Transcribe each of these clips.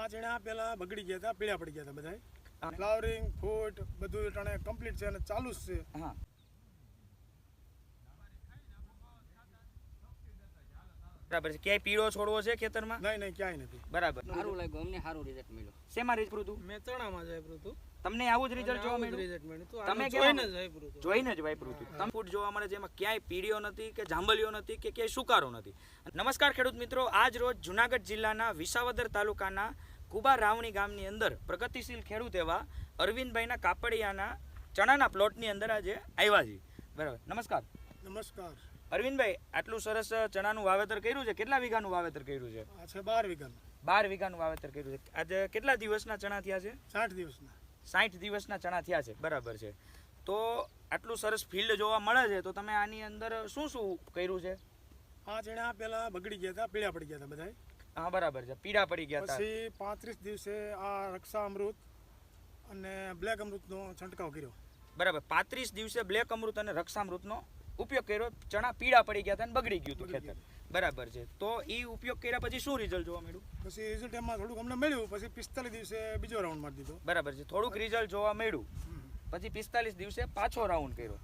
આ એણા પેલા બગડી ગયા હતા પીળા પડી ગયા હતા બધા ફ્લાવરિંગ ફૂટ બધું ટાણે કમ્પ્લીટ છે અને ચાલુ જ છે. હા. બરાબર છે. ક્યાંય પીળો છોડવો છે ખેતરમાં? નહીં નહીં ક્યાંય નથી. બરાબર. સારું લાગ્યું અમને સારું રિઝલ્ટ મળ્યું. શેમાં રીત હતું મેં ચણામાં જ વાપર્યું હતું તમને આવું જ રિઝલ્ટ જોવા મળ્યું? રિઝલ્ટ મળ્યું તમે જોઈને જ વાપર્યું હતું. જોઈને જ વાપર્યું હતું તમે ફૂડ જોવા મળે જેમાં ક્યાંય પીળીઓ નથી કે જાંબલીઓ નથી કે ક્યાંય સુકારો નથી. નમસ્કાર ખેડૂત મિત્રો. આજ રોજ જુનાગઢ જિલ્લાના વિસાવદર તાલુકાના કુબા રાવણી ગામની અંદર પ્રગતિશીલ ખેડૂત એવા અરવિંદભાઈના કાપડિયાના ચણાના પ્લોટની અંદર આજે આવ્યા છીએ બરાબર. નમસ્કાર. નમસ્કાર. અરવિંદભાઈ આટલું સરસ ચણાનું વાવેતર કર્યું છે? કેટલા વીઘાનું વાવેતર કર્યું છે? આ છે બાર વીઘાનું. બાર વીઘાનું વાવેતર કર્યું છે. આજે કેટલા દિવસના ચણા થયા છે? સાઠ દિવસના. સાઠ દિવસના ચણા થયા છે. બરાબર છે. તો આટલું સરસ ફિલ્ડ જોવા મળે છે તો તમે આની અંદર શું શું કર્યું છે? આ ચણા પેલા બગડી ગયા હતા પીળા પડી ગયા હતા બધા હા બરાબર છે. પીડા પડી ગયા પછી પાંત્રીસ દિવસે આ રક્ષા અમૃત અને બ્લેક અમૃતનો છંટકાવ કર્યો. બરાબર. પાંત્રીસ દિવસે બ્લેક અમૃત અને રક્ષા અમૃતનો ઉપયોગ કર્યો. ચણા પીડા પડી ગયા હતા અને બગડી ગયું હતું ખેતર. બરાબર છે. તો એ ઉપયોગ કર્યા પછી શું રિઝલ્ટ જોવા મળ્યું? પછી રિઝલ્ટ એમાં થોડુંક અમને મળ્યું. પછી પિસ્તાલીસ દિવસે બીજો રાઉન્ડ મારી દીધો. બરાબર છે. થોડુંક રિઝલ્ટ જોવા મળ્યું. પછી પિસ્તાલીસ દિવસે પાછો રાઉન્ડ કર્યો.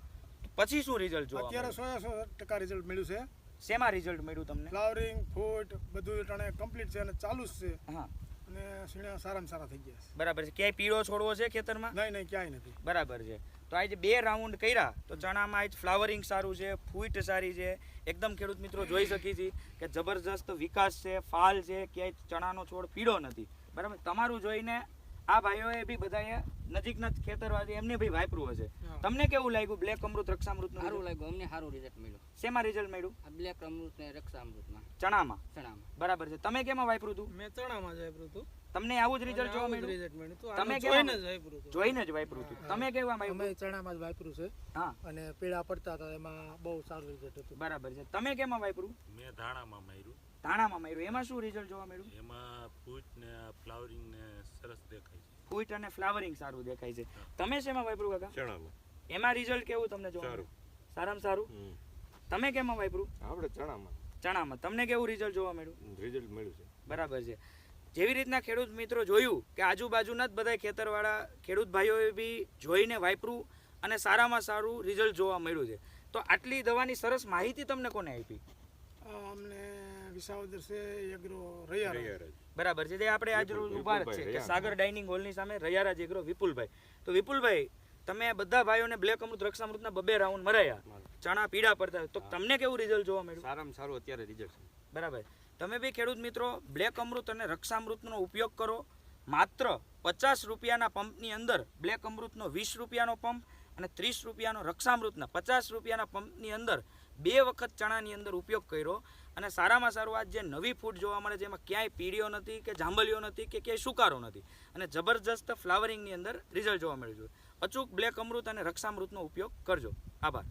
પછી શું રિઝલ્ટ જોવા અત્યારે સો સો ટકા રિઝલ્ટ મળ્યું છે. શેમાં રિઝલ્ટ મળ્યું તમને? ફ્લાવરિંગ ફૂટ બધું ટાણે કમ્પ્લીટ છે અને ચાલુ જ છે. હા. અને સીણા સારામાં સારા થઈ ગયા બરાબર છે. ક્યાંય પીળો છોડવો છે ખેતરમાં? છે નહીં નહીં ક્યાંય નથી. બરાબર છે. તો આજે બે રાઉન્ડ કર્યા તો ચણામાં આજ ફ્લાવરિંગ સારું છે ફૂટ સારી છે. એકદમ ખેડૂત મિત્રો જોઈ શકી છીએ કે જબરજસ્ત વિકાસ છે ફાલ છે ક્યાંય ચણાનો છોડ પીળો નથી. બરાબર? તમારું જોઈને આ ભાઈઓએ બી બધાએ નજીકના જ ખેતરવાળી એમને ભાઈ વાપરું હશે. તમને કેવું લાગ્યું? બ્લેક અમૃત રક્ષામૃતનું સારું લાગ્યું. અમને સારું રિઝલ્ટ મળ્યું. શેમાં રિઝલ્ટ મળ્યું? આ બ્લેક અમૃત ને રક્ષા અમૃતમાં ચણામાં. ચણામાં. બરાબર છે. તમે કેમાં વાપરું હતું? મેં ચણામાં જ વાપરું હતું. તમને આવું જ રિઝલ્ટ જોવા મળ્યું. તમે જોઈને જ વાપરું. જોઈને જ વાપરું છું. તમે કેવા અમે ચણામાં જ વાપરું છે. હા. અને પીળા પડતા હતા એમાં બહુ સારું રિઝલ્ટ હતું. બરાબર છે. તમે કેમાં વાપરું? મેં ધાણામાં માર્યું. ધાણામાં માર્યું. એમાં શું રિઝલ્ટ જોવા મળ્યું? એમાં ફૂટ ને ફ્લાવરિંગ ને સરસ દેખાય છે. ફૂટ અને ફ્લાવરિંગ સારું દેખાય છે. તમે શેમાં વાપરું કાકા? ચણામાં. એમાં રિઝલ્ટ કેવું તમને જોવા સારું. મળ્યું? સારામાં સારું? તમે કેમાં વાપરું? આપણે ચણામાં. ચણામાં. તમને કેવું રિઝલ્ટ જોવા મળ્યું? રિઝલ્ટ મળ્યું છે. બરાબર છે. જેવી રીતના ખેડૂત મિત્રો જોયું કે આજુબાજુના જ બધા ખેતરવાળા ખેડૂત ભાઈઓએ બી જોઈને વાપરું અને સારામાં સારું રિઝલ્ટ જોવા મળ્યું છે. તો આટલી દવાની સરસ માહિતી તમને કોને આપી? અમને વિસાવદર છે એગ્રો રૈયાર બરાબર છે. તે આપણે આજ રોજ ઊભા છે કે સાગર ડાઇનિંગ હોલની સામે રૈયારા જેગરો વિપુલભાઈ. તો વિપુલભાઈ તમે બધા ભાઈઓને બ્લેક અમૃત રક્ષામૃતના બબે રાઉન્ડ મરાયા. ચણા પીડા પડતા હોય. તો તમને કેવું રિઝલ્ટ જોવા મળ્યું? સારામાં સારું અત્યારે રિઝલ્ટ બરાબર. તમે બી ખેડૂત મિત્રો, બ્લેક અમૃત અને રક્ષામૃતનો ઉપયોગ કરો. માત્ર પચાસ રૂપિયાના પંપની અંદર બ્લેક અમૃતનો વીસ રૂપિયાનો પંપ અને ત્રીસ રૂપિયાનો રક્ષામૃતના પચાસ રૂપિયાના પંપની અંદર બે વખત ચણાની અંદર ઉપયોગ કર્યો. અને સારામાં સારું આજ જે નવી ફૂડ જોવા મળે છે, એમાં ક્યાંય પીળીઓ નથી કે જાંબલીઓ નથી કે ક્યાંય સુકારો નથી. અને જબરજસ્ત ફ્લાવરિંગની અંદર રિઝલ્ટ જોવા મળ્યું અચૂક બ્લેક અમૃત અને રક્ષામૃતનો ઉપયોગ કરજો. આભાર.